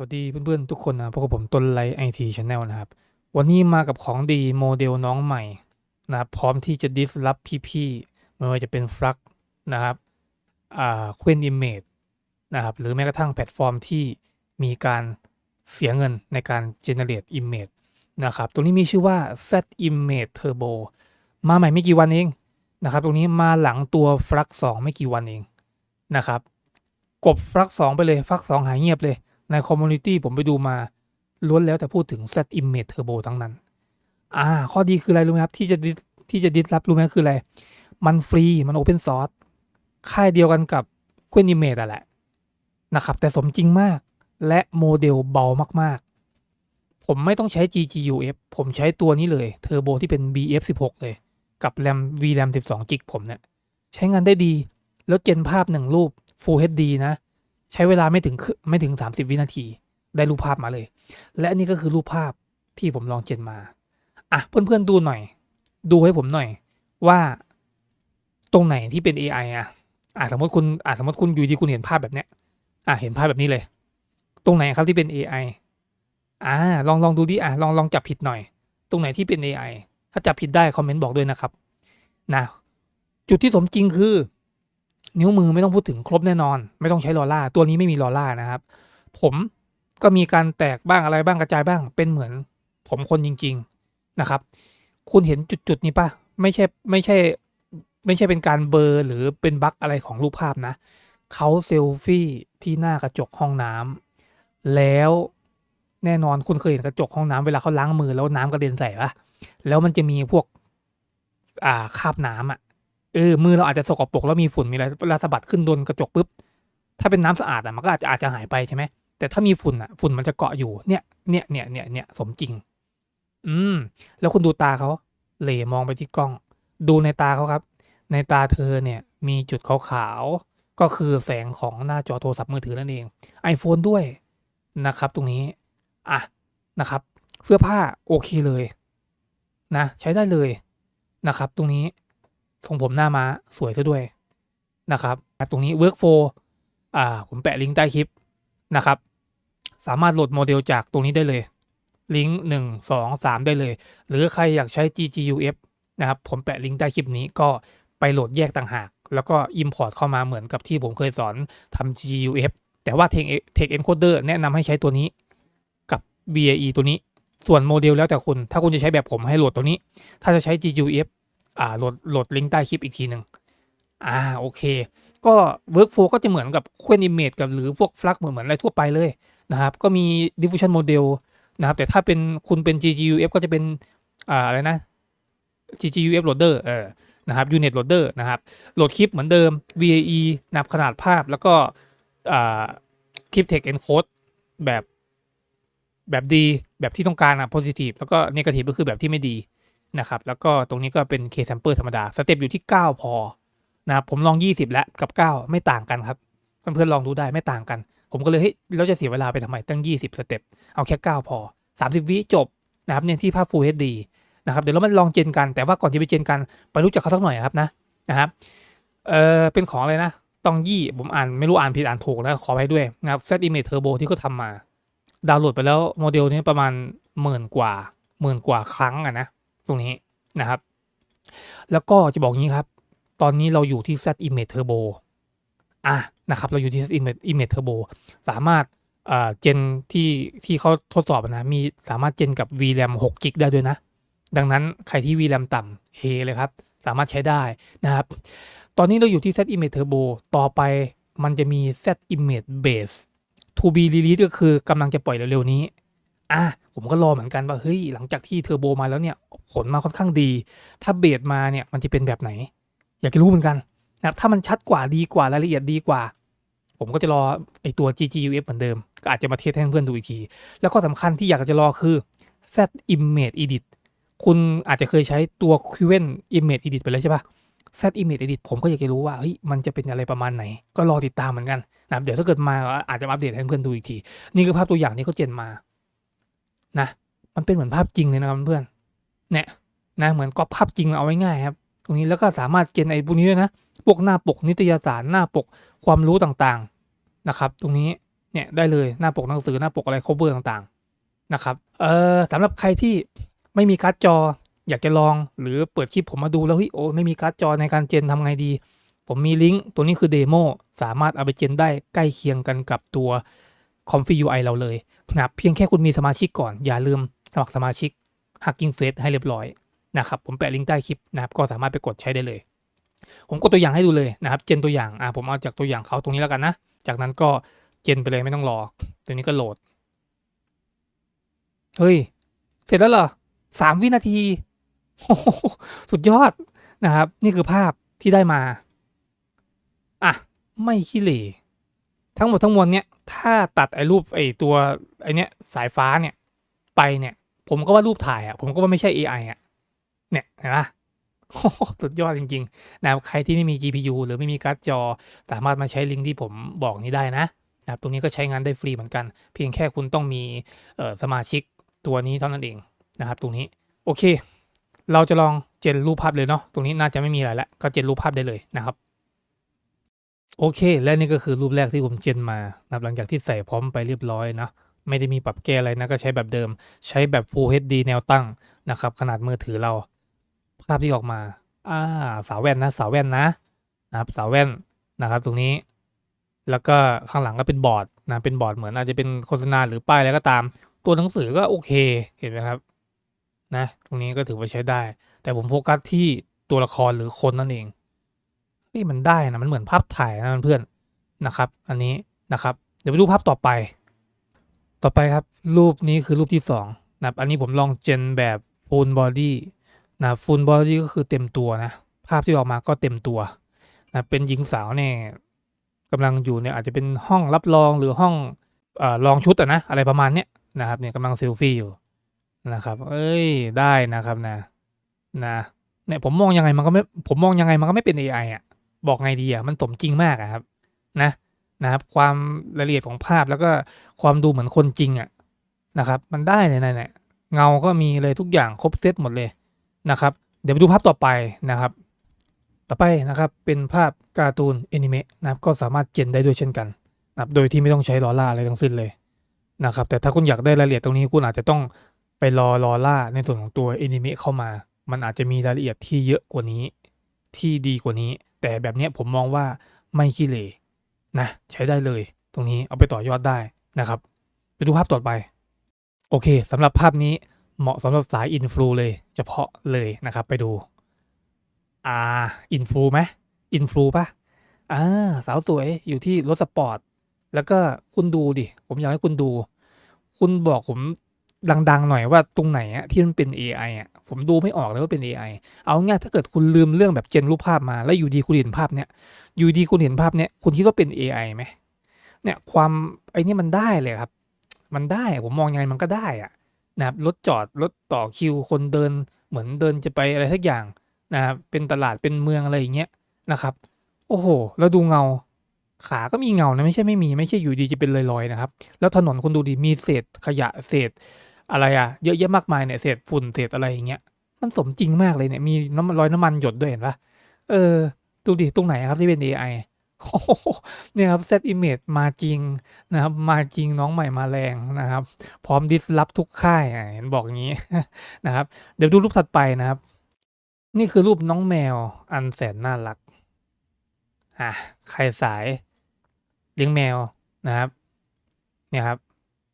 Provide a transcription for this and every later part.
สวัสดีเพื่อนๆทุกคนนะพวกผมต้นไลไอทีชาแนลนะครับ วันนี้มากับของดีโมเดลน้องใหม่นะครับพร้อมที่จะดิสรับพี่ๆไม่ว่าจะเป็นฟลักนะครับอ่าควนอิมเมจนะครับหรือแม้กระทั่งแพลตฟอร์มที่มีการเสียเงินในการ generate image นะครับตรงนี้มีชื่อว่า Z Image Turbo มาใหม่ไม่กี่วันเองนะครับ ตรงนี้มาหลังตัวฟลัก2ไม่กี่วันเองนะครับกบฟลัก2ไปเลยฟลัก2หายเงียบเลย ในคอมมูนิตี้ผมไปดูมาล้วนแล้วแต่พูดถึง Z Image Turbo ทั้งนั้น อ่า ข้อดีคืออะไรรู้ไหมครับ ที่จะดิที่จะดิสรับรู้ไหมคืออะไร มันฟรี มันโอเพนซอร์สค่ายเดียวกันกับ q u e n Image อะแหละนะครับ แต่สมจริงมาก และโมเดลเบามาก ๆ ผมไม่ต้องใช้ GGUF ผมใช้ตัวนี้เลยเทอร์โบที่เป็น BF16 เลย กับ RAM VRAM 12 g b ผมเนี่ย ใช้งานได้ดี แล้วเจนภาพหนึ่งรูป Full HD นะ ใช้เวลาไม่ถึงไม่ถึง 30 วินาที ได้รูปภาพมาเลย และนนี้ก็คือรูปภาพที่ผมลองเจนมา อะ เพื่อนๆดูหน่อย ดูให้ผมหน่อยว่าตรงไหนที่เป็น AI อะอะสมมติคุณอะสมมติคุณอยู่ที่คุณเห็นภาพแบบเนี้ย อะเห็นภาพแบบนี้เลย ตรงไหนครับที่เป็น AI อ่าลองลองดูดิอะลองลองจับผิดหน่อย ตรงไหนที่เป็น AI ถ้าจับผิดได้คอมเมนต์บอกด้วยนะครับนะจุดที่สมจริงคือ นิ้วมือไม่ต้องพูดถึงครบแน่นอน ไม่ต้องใช้ลอล่า ตัวนี้ไม่มีลอล่านะครับ ผมก็มีการแตกบ้างอะไรบ้างกระจายบ้าง เป็นเหมือนผมคนจริง ๆนะครับ คุณเห็นจุดๆนี้ปะไม่ใช่ไม่ใช่ไม่ใช่เป็นการเบอร์หรือเป็นบั๊กอะไรของรูปภาพนะเขาเซลฟี่ที่หน้ากระจกห้องน้ำแล้วแน่นอนคุณเคยเห็นกระจกห้องน้ำเวลาเขาล้างมือแล้วน้ำกระเด็นใส่ปะแล้วมันจะมีพวกอ่าคราบน้ำอะ เออมือเราอาจจะสกปรกแล้วมีฝุ่นมีอะไรเวลาสะบัดขึ้นโดนกระจกปุ๊บถ้าเป็นน้ำสะอาดอะมันก็อาจจะอาจจะหายไปใช่ไหมแต่ถ้ามีฝุ่นอะฝุ่นมันจะเกาะอยู่เนี่ยเนี่ยเนี่ยเนี่ยเนี่ยสมจริง อืม แล้วคุณดูตาเขาเหล่มองไปที่กล้อง ดูในตาเขาครับ ในตาเธอเนี่ยมีจุดขาวๆก็คือแสงของหน้าจอโทรศัพท์มือถือนั่นเอง iPhone ด้วยนะครับ ตรงนี้อะนะครับ เสื้อผ้าโอเคเลย นะ ใช้ได้เลยนะครับ ตรงนี้ ทรงผมหน้าม้าสวยซะด้วยนะครับ ตรงนี้ workflow อ่า ผมแปะลิงก์ใต้คลิปนะครับ สามารถโหลดโมเดลจากตรงนี้ได้เลย ลิงก์หนึ่งสองสามได้เลย หรือใครอยากใช้ GGUF นะครับ ผมแปะลิงก์ใต้คลิปนี้ก็ไปโหลดแยกต่างหาก แล้วก็ Import เข้ามาเหมือนกับที่ผมเคยสอนทำ GGUF แต่ว่า Text Text Encoder แนะนำให้ใช้ตัวนี้กับ BAE ตัวนี้ ส่วนโมเดลแล้วแต่คุณ ถ้าคุณจะใช้แบบผมให้โหลดตัวนี้ ถ้าจะใช้ GGUF อ่าโหลดโหลดลิงก์ใต้คลิปอีกทีหนึ่งอ่าโอเค ก็ workflow ก็จะเหมือนกับ q u e n Image กับหรือพวก Flux เหมือนเหมือนอะไรทั่วไปเลยนะครับ ก็มี diffusion model นะครับ แต่ถ้าเป็นคุณเป็น GGUF ก็จะเป็นอ่าอะไรนะ GGUF loader เออนะครับ unit loader นะครับโหลดคลิปเหมือนเดิม VAE นับขนาดภาพแล้วก็อ่าคลิป text encode แบบแบบดีแบบที่ต้องการอะ positive แล้วก็ negative ก็คือแบบที่ไม่ดี นะครับแล้วก็ตรงนี้ก็เป็น K sample ธรรมดา สเต็ปอยู่ที่ 9 พอนะครับผมลอง 20 แล้วกับ 9 ไม่ต่างกันครับ เพื่อนๆลองดูได้ไม่ต่างกัน ผมก็เลยเฮ้ยเราจะเสียเวลาไปทำไมตั้ง 20 สเต็ปเอาแค่ 9 พอ 30 วิจบนะครับเนี่ยที่ภาพ Full HD นะครับเดี๋ยวเรามาลองเจนกันแต่ว่าก่อนที่ไปเจนกันไปรู้จักเขาสักหน่อยครับนะนะครับเออเป็นของอะไรนะตองยี่ผมอ่านไม่รู้อ่านผิดอ่านถูกนะขอไปด้วยนะครับ Z Image Turbo ที่เขาทำมา ดาวน์โหลดไปแล้วโมเดลนี้ประมาณหมื่นกว่าหมื่นกว่าครั้งอะนะ ตรงนี้นะครับ แล้วก็จะบอกงี้ครับ ตอนนี้เราอยู่ที่ Z Image Turbo อะนะครับ เราอยู่ที่ Z Image Image Turbo สามารถเอ่อเจนที่ที่เขาทดสอบนะ มีสามารถเจนกับ VRAM 6 g b ได้ด้วยนะ ดังนั้นใครที่ VRAM ต่ำเฮเลยครับ สามารถใช้ได้นะครับ ตอนนี้เราอยู่ที่ Z Image Turbo ต่อไปมันจะมี Z Image Base to be release ก็คือกำลังจะปล่อยเร็วๆนี้ อะผมก็รอเหมือนกันว่าเฮ้ยหลังจากที่เทอร์โบมาแล้วเนี่ยผลมาค่อนข้างดี ถ้าเบสมาเนี่ยมันจะเป็นแบบไหน อยากจะรู้เหมือนกันนะครับถ้ามันชัดกว่าดีกว่ารายละเอียดดีกว่า ผมก็จะรอไอตัว GGUF เหมือนเดิม ก็อาจจะมาเทสให้เพื่อนดูอีกที แล้วก็สำคัญที่อยากจะรอคือ Z Image Edit คุณอาจจะเคยใช้ตัว q u e n Image Edit ไปแล้วใช่ปะ Z Image Edit ผมก็อยากจะรู้ว่าเฮ้ยมันจะเป็นอะไรประมาณไหน ก็รอติดตามเหมือนกันนะครับเดี๋ยวถ้าเกิดมาอาจจะอัปเดตให้เพื่อนดูอีกที นี่คือภาพตัวอย่างที่เขาเจนมา นะ มันเป็นเหมือนภาพจริงเลยนะครับเพื่อน เนี่ยนะเหมือนก๊อปภาพจริงเอาไว้ง่ายครับ ตรงนี้แล้วก็สามารถเจนไอ้พวกนี้ด้วยนะพวกหน้าปกนิตยสารหน้าปกความรู้ต่างๆนะครับ ตรงนี้เนี่ยได้เลยหน้าปกหนังสือหน้าปกอะไร cover ต่างๆนะครับเอ่อสำหรับใครที่ไม่มีการ์ดจออยากจะลองหรือเปิดคลิปผมมาดูแล้วเฮ้ยโอ้ไม่มีการ์ดจอในการเจนทำไงดี ผมมีลิงก์ตัวนี้คือเดโมสามารถเอาไปเจนได้ใกล้เคียงกันกับตัว c o n f i UI เราเลย นะครับเพียงแค่คุณมีสมาชิกก่อน อย่าลืมสมัครสมาชิก Hugging Face ให้เรียบร้อยนะครับผมแปะลิงก์ใต้คลิปนะครับก็สามารถไปกดใช้ได้เลย ผมกดตัวอย่างให้ดูเลยนะครับ เจนตัวอย่างอะผมเอาจากตัวอย่างเขาตรงนี้แล้วกันนะ จากนั้นก็เจนไปเลยไม่ต้องรอ ตัวนี้ก็โหลด เฮ้ย เสร็จแล้วเหรอสามวินาที สุดยอดนะครับ นี่คือภาพที่ได้มา อะ ไม่ขี้เหร่ ทั้งหมดทั้งมวลเนี่ยถ้าตัดไอ้รูปไอ้ตัวไอ้เนี้ยสายฟ้าเนี่ยไปเนี่ย ผมก็ว่ารูปถ่ายอะผมก็ว่าไม่ใช่ AI อะเนี่ยเห็นปะสุดยอดจริงๆนะครับใครที่ไม่มี GPU หรือไม่มีการ์ดจอ สามารถมาใช้ลิงก์ที่ผมบอกนี้ได้นะนะครับตรงนี้ก็ใช้งานได้ฟรีเหมือนกัน เพียงแค่คุณต้องมีสมาชิกตัวนี้เท่านั้นเองนะครับ ตรงนี้โอเค เราจะลองเจนรูปภาพเลยเนาะตรงนี้น่าจะไม่มีอะไรล้วก็เจนรูปภาพได้เลยนะครับ โอเค และนี่ก็คือรูปแรกที่ผมเจนมานะหลังจากที่ใส่พร้อมไปเรียบร้อยนะไม่ได้มีปรับแก้อะไรนะก็ใช้แบบเดิม ใช้แบบ Full HD แนวตั้งนะครับ ขนาดมือถือเรา ภาพที่ออกมา อ่า สาวแว่นนะ สาวแว่นนะนะครับสาวแว่นนะครับ ตรงนี้ แล้วก็ข้างหลังก็เป็นบอร์ดนะเป็นบอร์ดเหมือนอาจจะเป็นโฆษณาหรือป้ายอะไรก็ตาม ตัวหนังสือก็โอเคเห็นไหมครับนะ ตรงนี้ก็ถือว่าใช้ได้ แต่ผมโฟกัสที่ตัวละครหรือคนนั่นเอง เฮ้ยมันได้นะมันเหมือนภาพถ่ายนะเพื่อนนะครับ อันนี้นะครับ เดี๋ยวไปดูภาพต่อไป ต่อไปครับ รูปนี้คือรูปที่สองนะครับอันนี้ผมลองเจนแบบ full body นะฟูลบอดี้ก็คือเต็มตัวนะ ภาพที่ออกมาก็เต็มตัวนะเป็นหญิงสาวเนี่ยกำลังอยู่เนี่ยอาจจะเป็นห้องรับรองหรือห้องเอ่อลองชุดอะนะอะไรประมาณเนี้ยนะครับเนี่ยกำลังเซลฟี่อยู่นะครับ เอ้ยได้นะครับนะนะเนี่ยผมมองยังไงมันก็ไม่ผมมองยังไงมันก็ไม่เป็น AI อะ บอกไงดีอะมันสมจริงมากอะครับ นะนะครับ ความละเอียดของภาพแล้วก็ความดูเหมือนคนจริงอะนะครับ มันได้เนี่ยเนี่ยเงาก็มีเลยทุกอย่างครบเซตหมดเลยนะครับ เดี๋ยวไปดูภาพต่อไปนะครับ ต่อไปนะครับเป็นภาพการ์ตูนแอนิเมะนะครับก็สามารถเจนได้ด้วยเช่นกันนะครับโดยที่ไม่ต้องใช้ลอล่าอะไรทั้งสิ้นเลยนะครับ แต่ถ้าคุณอยากได้รายละเอียดตรงนี้คุณอาจจะต้องไปรอลอล่าในส่วนของตัวแอนิเมะเข้ามา มันอาจจะมีรายละเอียดที่เยอะกว่านี้ ที่ดีกว่านี้ แต่แบบนี้ผมมองว่าไม่ขี้เหร่นะใช้ได้เลย ตรงนี้เอาไปต่อยอดได้นะครับ ไปดูภาพต่อไป โอเคสำหรับภาพนี้เหมาะสำหรับสายอินฟลูเลย เฉพาะเลยนะครับ ไปดูอ่าอินฟลูไหมอินฟลูปะอ่าสาวสวยอยู่ที่รถสปอร์ต แล้วก็คุณดูดิ ผมอยากให้คุณดู คุณบอกผม ดังๆหน่อยว่าตรงไหนอะที่มันเป็น AI อะผมดูไม่ออกเลยว่าเป็น AI เอาง่ายถ้าเกิดคุณลืมเรื่องแบบเจนรูปภาพมาแล้วอยู่ดีคุณเห็นภาพเนี้ยอยู่ดีคุณเห็นภาพเนี้ยคุณคิดว่าเป็น AI ไหมเนี่ยความไอ้นี่มันได้เลยครับ มันได้ผมมองยังไงมันก็ได้อะนะครับรถจอดรถต่อคิวคนเดินเหมือนเดินจะไปอะไรสักอย่างนะครับเป็นตลาดเป็นเมืองอะไรอย่างเงี้ยนะครับ โอ้โห แล้วดูเงาขาก็มีเงานะไม่ใช่ไม่มีไม่ใช่อยู่ดีจะเป็นลอยๆนะครับ แล้วถนนคุณดูดิมีเศษขยะเศษ อะไรอะเยอะแยะมากมายเนี่ยเศษฝุ่นเศษอะไรอย่างเงี้ยมันสมจริงมากเลยเนี่ยมีน้ำรอยน้ำมันหยดด้วยเห็นปะเออ ดูดิตรงไหนครับที่เป็น AI เนี่ยครับ Set Image มาจริงนะครับ มาจริงน้องใหม่มาแรงนะครับ พร้อมดิสรับทุกค่ายอะเห็นบอกงี้นะครับ เดี๋ยวดูรูปถัดไปนะครับ นี่คือรูปน้องแมวอันแสนน่ารักอะใครสายเลี้ยงแมวนะครับ เนี่ยครับ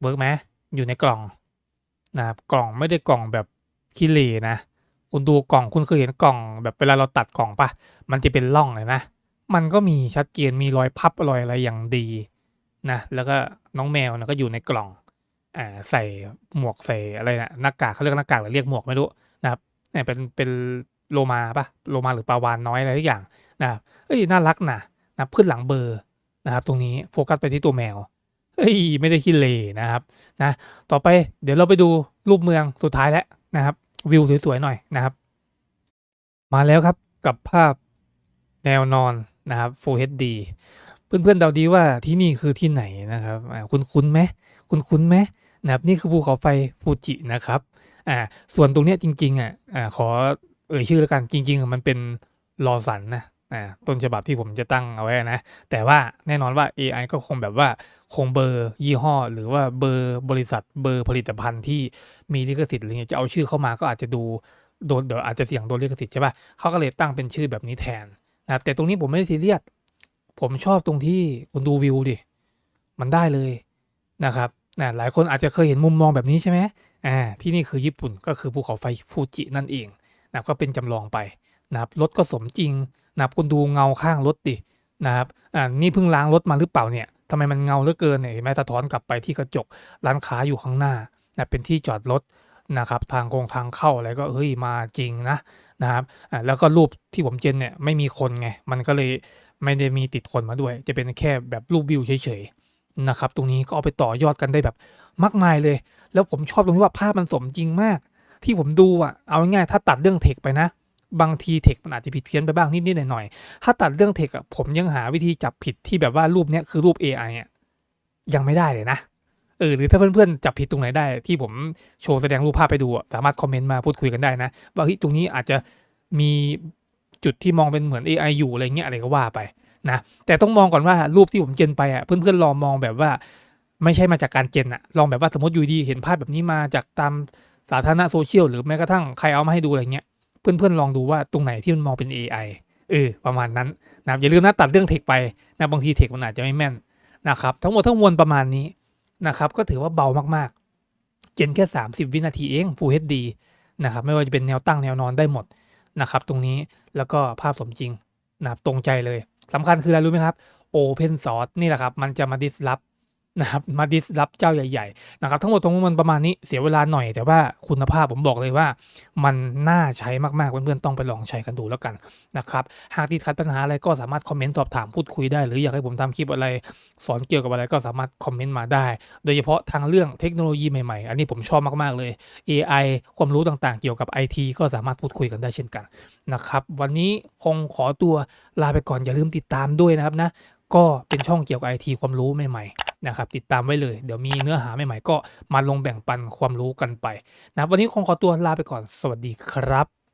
เวิร์กไหมอยู่ในกล่อง นะครับกล่องไม่ได้กล่องแบบขี้เหร่นะคุณดูกล่องคุณเคยเห็นกล่อง แบบเวลาเราตัดกล่องปะมันจะเป็นร่องเลยนะ มันก็มีชัดเจนมีรอยพับรอยอะไรอย่างดีนะแล้วก็น้องแมวนะก็อยู่ในกล่องอ่าใส่หมวกใส่อะไรนะหน้ากากเขาเรียกหน้ากากหรือเรียกหมวกไม่รู้นะครับเนี่ยเป็นเป็นโลมาปะโลมาหรือปลาวานน้อยอะไรทุกอย่างนะครับเอ้ยน่ารักนะนะพื้นหลังเบอร์นะครับ ตรงนี้โฟกัสไปที่ตัวแมว เฮ้ยไม่ได้ขี้เลนะครับนะต่อไปเดี๋ยวเราไปดูรูปเมืองสุดท้ายแล้วนะครับ วิวสวยๆหน่อยนะครับ มาแล้วครับกับภาพแนวนอนนะครับ Full HD เพื่อนๆเดาดีว่าที่นี่คือที่ไหนนะครับคุณคุ้นไหมคุณคุ้นไหมนะครับนี่คือภูเขาไฟฟูจินะครับอ่าส่วนตรงเนี้ยจริงๆอะอ่าขอเอ่ยชื่อแล้วกันจริงๆมันเป็นลอสันนะ ต้นฉบับที่ผมจะตั้งเอาไว้นะ แต่ว่าแน่นอนว่า AI ก็คงแบบว่าคงเบอร์ยี่ห้อ หรือว่าเบอร์บริษัทเบอร์ผลิตภัณฑ์ที่มีลิขสิทธิ์อะไรเงี้ยจะเอาชื่อเข้ามาก็อาจจะดูโดนเดี๋ยวอาจจะเสี่ยงโดนลิขสิทธิ์ใช่ป่ะเขาก็เลยตั้งเป็นชื่อแบบนี้แทนนะครับแต่ตรงนี้ผมไม่ได้ซีเรียสผมชอบตรงที่คุณดูวิวดิ มันได้เลยนะครับนะหลายคนอาจจะเคยเห็นมุมมองแบบนี้ใช่ไหมอ่าที่นี่คือญี่ปุ่นก็คือภูเขาไฟฟูจินั่นเองนะก็เป็นจำลองไปนะครับรถก็สมจริง นะครับคุณดูเงาข้างรถดินะครับอ่านี่เพิ่งล้างรถมาหรือเปล่าเนี่ยทำไมมันเงาเหลือเกินเนี่ยเห็นไหมสะท้อนกลับไปที่กระจกร้านค้าอยู่ข้างหน้านะเป็นที่จอดรถนะครับทางโคงทางเข้าอะไรก็เฮ้ยมาจริงนะนะครับอ่าแล้วก็รูปที่ผมเจนเนี่ยไม่มีคนไงมันก็เลยไม่ได้มีติดคนมาด้วย จะเป็นแค่แบบรูปวิวเฉยๆนะครับตรงนี้ก็เอาไปต่อยอดกันได้แบบมากมายเลย แล้วผมชอบตรงที่ว่าภาพมันสมจริงมาก ที่ผมดูอะเอาง่ายๆถ้าตัดเรื่องเทคไปนะ บางทีเทคมันอาจจะผิดเพี้ยนไปบ้างนิดๆหน่อยๆถ้าตัดเรื่องเทคอะผมยังหาวิธีจับผิดที่แบบว่ารูปเนี้ยคือรูป AI อะยังไม่ได้เลยนะเออหรือถ้าเพื่อนๆจับผิดตรงไหนได้ ที่ผมโชว์แสดงรูปภาพไปดูสามารถคอมเมนต์มาพูดคุยกันได้นะว่าเฮ้ยตรงนี้อาจจะมีจุดที่มองเป็นเหมือน AI อยู่อะไรเงี้ยอะไรก็ว่าไปนะแต่ต้องมองก่อนว่ารูปที่ผมเจนไปอะเพื่อนๆลองมองแบบว่า ไม่ใช่มาจากการเจนอะลองแบบว่าสมมติอยู่ดีเห็นภาพแบบนี้มาจากตามสาธารณโซเชียลหรือแม้กระทั่งใครเอามาให้ดูอะไรเงี้ย เพื่อนๆลองดูว่าตรงไหนที่มันมองเป็น AI เออประมาณนั้นนะครับอย่าลืมนะตัดเรื่องเทคไปนะบางทีเทคมันอาจจะไม่แม่นนะครับทั้งหมดทั้งมวลประมาณนี้นะครับก็ถือว่าเบามากๆ เจนแค่ 30 วินาทีเอง Full HD นะครับไม่ว่าจะเป็นแนวตั้งแนวนอนได้หมดนะครับตรงนี้แล้วก็ภาพสมจริงนะครับตรงใจเลยสำคัญคืออะไรรู้ไหมครับ Open Source นี่แหละครับมันจะมาดิสรับ นะครับมาดิสรับเจ้าใหญ่ๆนะครับทั้งหมดตรงมันประมาณนี้เสียเวลาหน่อยแต่ว่าคุณภาพผมบอกเลยว่า มันน่าใช้มากๆเพื่อนๆต้องไปลองใช้กันดูแล้วกันนะครับหากติดขัดปัญหาอะไรก็สามารถคอมเมนต์สอบถามพูดคุยได้ หรืออยากให้ผมทำคลิปอะไรสอนเกี่ยวกับอะไรก็สามารถคอมเมนต์มาได้ โดยเฉพาะทางเรื่องเทคโนโลยีใหม่ๆ อันนี้ผมชอบมากๆเลย AI ความรู้ต่างๆ เกี่ยวกับ IT ก็สามารถพูดคุยกันได้เช่นกันนะครับวันนี้คงขอตัวลาไปก่อนอย่าลืมติดตามด้วยนะครับนะก็เป็นช่องเกี่ยวกับไอทีความรู้ใหม่ๆ นะครับ ติดตามไว้เลย เดี๋ยวมีเนื้อหาใหม่ๆก็มาลงแบ่งปันความรู้กันไปนะวันนี้คงขอตัวลาไปก่อน สวัสดีครับ